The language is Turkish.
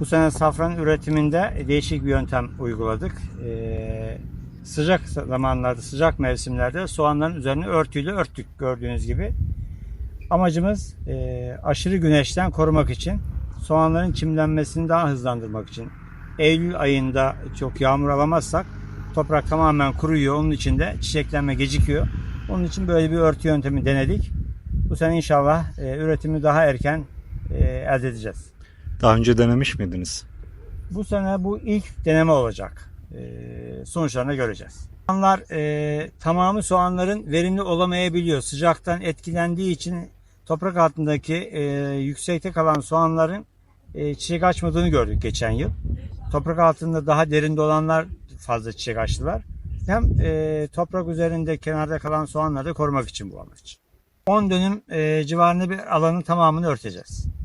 Bu sene safran üretiminde değişik bir yöntem uyguladık. Ee, sıcak zamanlarda, sıcak mevsimlerde soğanların üzerine örtüyle örttük gördüğünüz gibi. Amacımız e, aşırı güneşten korumak için, soğanların çimlenmesini daha hızlandırmak için. Eylül ayında çok yağmur alamazsak toprak tamamen kuruyor. Onun için de çiçeklenme gecikiyor. Onun için böyle bir örtü yöntemi denedik. Bu sene inşallah e, üretimi daha erken e, elde edeceğiz. Daha önce denemiş miydiniz? Bu sene bu ilk deneme olacak. Ee, sonuçlarını göreceğiz. Soğanlar e, tamamı soğanların verimli olamayabiliyor. Sıcaktan etkilendiği için toprak altındaki e, yüksekte kalan soğanların e, çiçek açmadığını gördük geçen yıl. Toprak altında daha derinde olanlar fazla çiçek açtılar. Hem e, toprak üzerinde kenarda kalan soğanları da korumak için bu amaç. 10 dönüm e, civarında bir alanın tamamını örteceğiz.